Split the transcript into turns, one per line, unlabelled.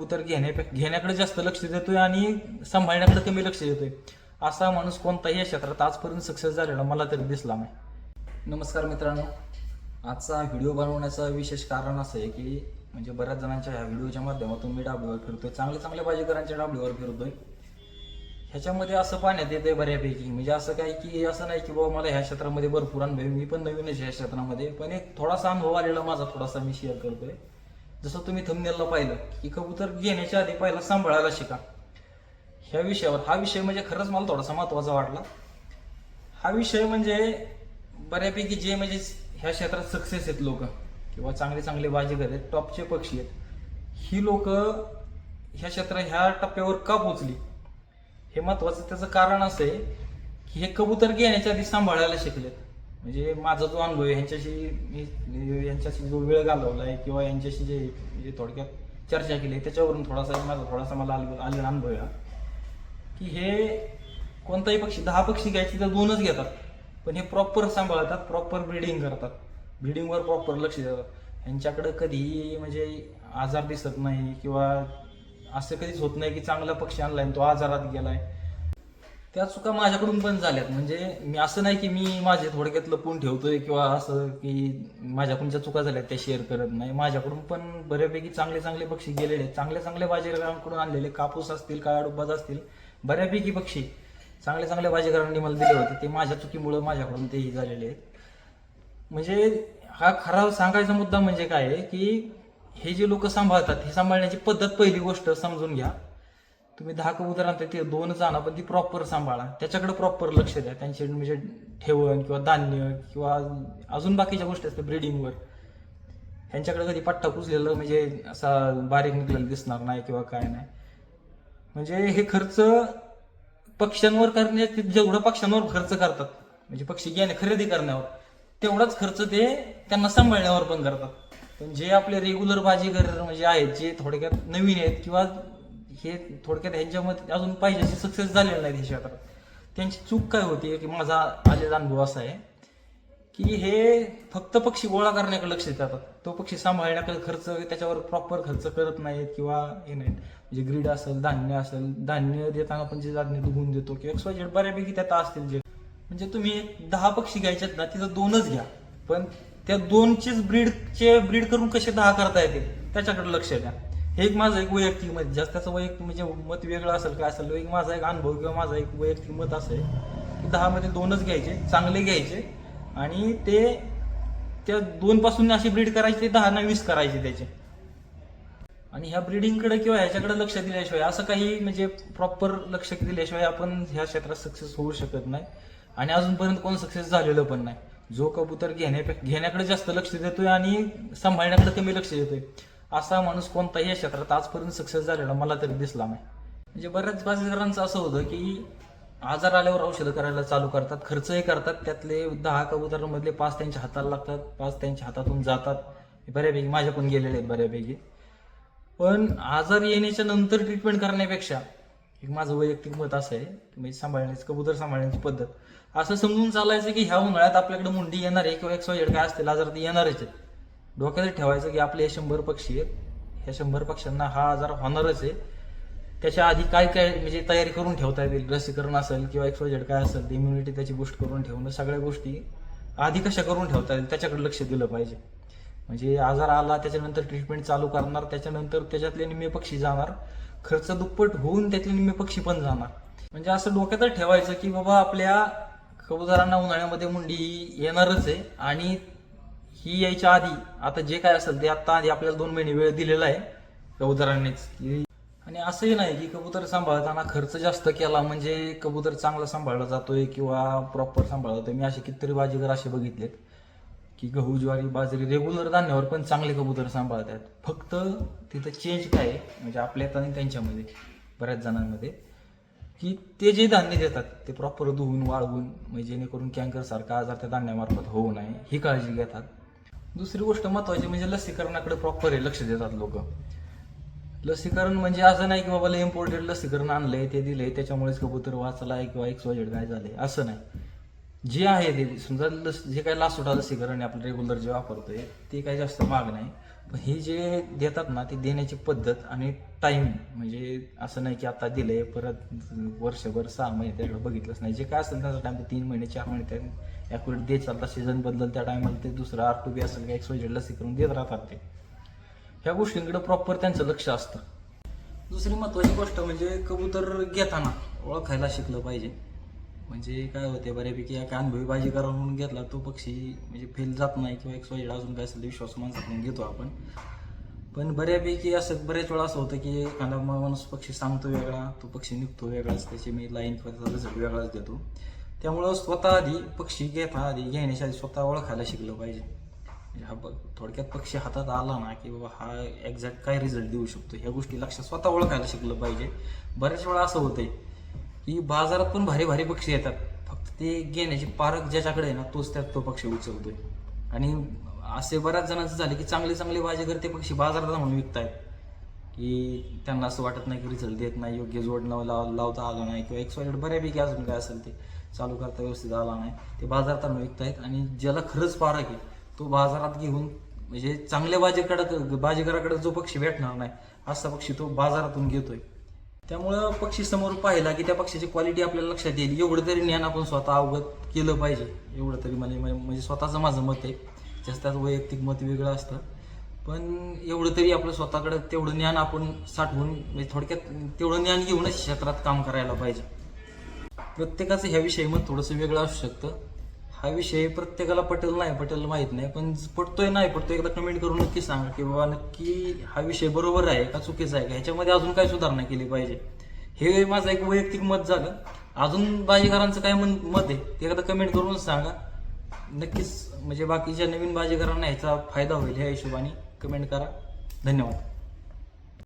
तर घेण्या घेण्याकडे जास्त लक्ष देतोय आणि सांभाळण्याकडे कमी लक्ष देतोय. असा माणूस कोणताही या क्षेत्रात आजपर्यंत सक्सेस झालेला मला तरी दिसला नाही. नमस्कार मित्रांनो. आजचा व्हिडिओ बनवण्याचं विशेष कारण असं आहे की म्हणजे बऱ्याच जणांच्या ह्या व्हिडिओच्या माध्यमातून मी डाबलीवर फिरतोय. चांगले चांगले बाजीकरांच्या डाबलीवर फिरतोय. ह्याच्यामध्ये असं पाहण्यात येते बऱ्यापैकी. म्हणजे असं काय की असं नाही की बाबा मला ह्या क्षेत्रामध्ये भरपूर अनुभव मी पण नवीनच ह्या क्षेत्रामध्ये. पण एक थोडासा अनुभव आलेला माझा थोडासा मी शेअर करतोय. जसं तुम्ही थमनेलला पाहिलं की कबूतर घेण्याच्या आधी पहिला सांभाळायला शिका. ह्या विषयावर हा विषय म्हणजे खरंच मला थोडासा महत्त्वाचा वाटला. हा विषय म्हणजे बऱ्यापैकी जे म्हणजे ह्या क्षेत्रात सक्सेस आहेत लोक किंवा चांगले चांगले बाजीगर आहेत टॉपचे पक्षी आहेत ही लोक ह्या क्षेत्रात ह्या टप्प्यावर का पोचली हे महत्वाचं त्याचं कारण असं आहे की हे कबूतर घेण्याच्या आधी सांभाळायला शिकलेत. म्हणजे माझा जो अनुभव आहे ह्यांच्याशी मी यांच्याशी जो वेळ घालवला आहे किंवा यांच्याशी जे म्हणजे थोडक्यात चर्चा केली आहे, त्याच्यावरून थोडासा माझा थोडासा मला आलेला अनुभव आहे हा. की हे कोणताही पक्षी दहा पक्षी घ्यायचे तर दोनच घेतात. पण हे प्रॉपर सांभाळतात प्रॉपर ब्रीडिंग करतात. ब्रीडिंगवर प्रॉपर लक्ष देतात. ह्यांच्याकडं कधीही म्हणजे आजार दिसत नाही किंवा असं कधीच होत नाही की चांगला पक्षी आणला आणि तो आजारात गेला आहे त्या चुका माझ्याकडून पण झाल्यात. म्हणजे मी असं नाही की मी माझे थोडक्यात लपून ठेवतोय किंवा असं की माझ्याकडून ज्या चुका झाल्यात त्या शेअर करत नाही. माझ्याकडून पण बऱ्यापैकी चांगले चांगले पक्षी गेलेले आहेत. चांगले चांगले बाजीगरांकडून आणलेले कापूस असतील काळा असतील बऱ्यापैकी पक्षी चांगले चांगले बाजीगरांनी मला दिले होते. ते माझ्या चुकीमुळं माझ्याकडून तेही झालेले आहेत. म्हणजे हा खरा सांगायचा मुद्दा म्हणजे काय आहे की हे जे लोक सांभाळतात हे सांभाळण्याची पद्धत पहिली गोष्ट समजून घ्या. तुम्ही दहा कबूतर आणता ते दोनच आणा पण ती प्रॉपर सांभाळा. त्याच्याकडे प्रॉपर लक्ष द्या. त्यांचे म्हणजे ठेवण किंवा धान्य किंवा अजून बाकीच्या गोष्टी असतात ब्रिडिंगवर ह्यांच्याकडे कधी पट्टा कुजलेलं म्हणजे असा बारीक निघलेलं दिसणार नाही किंवा काय नाही. म्हणजे हे खर्च पक्ष्यांवर करण्यात जेवढं पक्ष्यांवर खर्च करतात म्हणजे पक्षी घेणे खरेदी करण्यावर तेवढाच खर्च ते त्यांना सांभाळण्यावर पण करतात. पण जे आपले रेग्युलर बाजीगर म्हणजे आहेत जे थोडक्यात नवीन आहेत किंवा हे थोडक्यात ह्यांच्यामध्ये अजून पाहिजे सक्सेस झालेलं नाही हे क्षेत्रात त्यांची चूक काय होती की माझा आलेला अनुभव असा आहे की हे फक्त पक्षी गोळा करण्याकडे लक्ष देतात. तो पक्षी सांभाळण्याकडे खर्च त्याच्यावर प्रॉपर खर्च करत नाहीत किंवा हे नाहीत. म्हणजे ग्रीड असेल धान्य असेल धान्य देताना आपण जे धान्य दुबून देतो किंवा एक्स बऱ्यापैकी त्यात असतील जे. म्हणजे तुम्ही दहा पक्षी घ्यायच्यात ना तिथं दोनच घ्या. पण त्या दोनचेच ब्रीडचे ब्रीड करून कसे दहा करता येतील त्याच्याकडे लक्ष द्या. हे एक माझं एक वैयक्तिक मत जास्त त्याचं वैयक्तिक म्हणजे मत वेगळं असेल काय असेल एक माझा एक अनुभव किंवा माझा एक वैयक्तिक मत असं आहे की दहा मध्ये दोनच घ्यायचे चांगले घ्यायचे आणि ते त्या दोनपासून अशी ब्रीड करायची ते दहा ना वीस करायचे त्याचे. आणि ह्या ब्रीडिंगकडे किंवा ह्याच्याकडे लक्ष दिल्याशिवाय असं काही म्हणजे प्रॉपर लक्ष दिल्याशिवाय आपण ह्या क्षेत्रात सक्सेस होऊ शकत नाही आणि अजूनपर्यंत कोण सक्सेस झालेलं पण नाही. जो कबूतर घेण्या घेण्याकडे जास्त लक्ष देतोय आणि सांभाळण्याकडे कमी लक्ष देतोय. असा माणूस कोणताही या क्षेत्रात आजपर्यंत सक्सेस झालेला मला तरी दिसला नाही. म्हणजे बऱ्याच बाजीगरांचं असं होतं की आजार आल्यावर औषधं करायला चालू करतात खर्चही करतात त्यातले दहा कबुतरांमधले पाच त्यांच्या हाताला लागतात पाच त्यांच्या हातातून जातात. बऱ्यापैकी माझ्या पण गेलेले आहेत बऱ्यापैकी. पण आजार येण्याच्या नंतर ट्रीटमेंट करण्यापेक्षा एक माझं वैयक्तिक मत असं आहे की म्हणजे सांभाळण्याची कबूतर सांभाळण्याची पद्धत. असं समजून चालायचं की ह्या उन्हाळ्यात आपल्याकडे मुंडी येणार आहे किंवा एक वाय काय असतील आजार ते येणारच आहेत. डोक्यात ठेवायचं की आपले हे शंभर पक्षी आहेत. ह्या शंभर पक्ष्यांना हा आजार होणारच आहे. त्याच्या आधी काय काय म्हणजे तयारी करून ठेवता येतील? लसीकरण असेल किंवा एक्स काय असेल इम्युनिटी त्याची बूस्ट करून ठेवणं सगळ्या गोष्टी आधी कशा करून ठेवता येईल त्याच्याकडे लक्ष दिलं पाहिजे. म्हणजे आजार आला त्याच्यानंतर ट्रीटमेंट चालू करणार त्याच्यानंतर त्याच्यातले निम्मे पक्षी जाणार. खर्च दुप्पट होऊन त्यातले निम्मे पक्षी पण जाणार. म्हणजे असं डोक्यातच ठेवायचं की बाबा आपल्या कबुतरांना उन्हाळ्यामध्ये मुंडी ही येणारच आहे आणि ही यायच्या आधी आता जे काय असेल ते आता आधी आपल्याला दोन महिने वेळ दिलेला आहे कबुतरांनीच. की आणि असंही नाही की कबूतर सांभाळताना खर्च जास्त केला म्हणजे कबूतर चांगला सांभाळला जातोय किंवा प्रॉपर सांभाळला जातोय. मी असे कितीतरी बाजीगर असे बघितलेत की गहू ज्वारी बाजरी रेग्युलर धान्यावर पण चांगले कबूतर सांभाळतात. फक्त तिथं चेंज काय म्हणजे आपल्यात आणि त्यांच्यामध्ये बऱ्याच जणांमध्ये की ते जे धान्य देतात ते प्रॉपर धुवून वाळवून म्हणजे जेणेकरून कॅन्कर सारखा आजार त्या धान्यामार्फत होऊ नये ही काळजी घेतात. दुसरी गोष्ट महत्वाची म्हणजे लसीकरणाकडे प्रॉपर आहे लक्ष देतात लोक. लसीकरण म्हणजे असं नाही की बाबा इम्पोर्टेड लसीकरण आणलंय ते दिलंय त्याच्यामुळेच कबूतर वाचलाय किंवा एक सोजेड काय झालंय असं नाही. जे आहे ते समजा लस जे काही लासोटा लसीकरण आहे आपण रेग्युलर जे वापरतोय ते काही जास्त महाग नाही. हे जे देतात ना ते देण्याची पद्धत आणि टाईम म्हणजे असं नाही की आता दिलंय परत वर्षभर सहा महिने त्याकडे बघितलंच नाही. जे काय असेल त्याचा टाइम तीन महिने चार महिने त्या ॲक्युरेट देत चालतात. सीझन बदल त्या टायमाला ते दुसरं आर टू बी असेल काय एक्स वाय लसीकरण देत राहतात ते. ह्या गोष्टींकडे प्रॉपर त्यांचं लक्ष असतं. दुसरी महत्वाची गोष्ट म्हणजे कबूतर घेताना ओळखायला शिकलं पाहिजे. म्हणजे काय होते बऱ्यापैकी एक अनुभवी बाजीगर म्हणून घेतला तो पक्षी म्हणजे फेल जात नाही किंवा एक वाईट अजून काय असेल विश्वास माणसाकडून घेतो आपण. पण बऱ्यापैकी असं बरेच वेळा असं होतं की एखादा माणूस पक्षी सांगतो वेगळा तो पक्षी निघतो वेगळाच त्याची मी लाईन रिझल्ट वेगळाच देतो. त्यामुळं स्वतः आधी पक्षी घेता आधी घेण्याच्या आधी स्वतः ओळखायला शिकलं पाहिजे. म्हणजे हा बघ थोडक्यात पक्षी हातात आला ना की बाबा हा एक्झॅक्ट काय रिझल्ट देऊ शकतो ह्या गोष्टी लक्षात स्वतः ओळखायला शिकलं पाहिजे. बऱ्याच वेळा असं होतंय. की बाजारात पण भारी भारी पक्षी येतात. फक्त ते घेण्याची पारख ज्याच्याकडे आहे ना तोच त्यात तो पक्षी उचलतोय. आणि असे बऱ्याच जणांचं झाले की चांगले चांगले बाजीगर ते पक्षी बाजारात म्हणून विकतायत. की त्यांना असं वाटत नाही की रिझल्ट देत नाही योग्य जोड लाव लाव- लावता आला नाही किंवा एक बऱ्यापैकी अजून काय असेल ते चालू करता व्यवस्थित आला नाही ते बाजारात आणून विकतायत. आणि ज्याला खरंच पारख आहे तो बाजारात घेऊन म्हणजे चांगल्या बाजेकडं बाजीगराकडे जो पक्षी भेटणार नाही असा पक्षी तो बाजारातून घेतोय. त्यामुळं पक्षी समोर पाहिला की त्या पक्षाची क्वालिटी आपल्याला लक्षात येईल. एवढं तरी ज्ञान आपण स्वतः अवगत केलं पाहिजे. एवढं तरी म्हणजे म्हणजे स्वतःचं माझं मत आहे. जास्त त्याचं वैयक्तिक मत वेगळं असतं. पण एवढं तरी आपलं स्वतःकडं तेवढं ज्ञान आपण साठवून म्हणजे थोडक्यात तेवढं ज्ञान घेऊनच क्षेत्रात काम करायला पाहिजे. प्रत्येकाचं ह्या विषयी मत थोडंसं वेगळं असू शकतं. हा विषय प्रत्येकाला पटेल नाही पटेल माहीत नाही. पण पटतोय नाही पटतोय एकदा कमेंट करून नक्की सांगा की बाबा नक्की हा विषय बरोबर आहे का चुकीचा आहे का? ह्याच्यामध्ये अजून काय सुधारणा केली पाहिजे? हे माझं एक वैयक्तिक मत झालं. अजून बाजीकरांचं काय मन मत आहे ते एकदा कमेंट करून सांगा. नक्कीच म्हणजे बाकीच्या नवीन बाजीकरांना ह्याचा फायदा होईल ह्या हिशोबाने. कमेंट करा. धन्यवाद.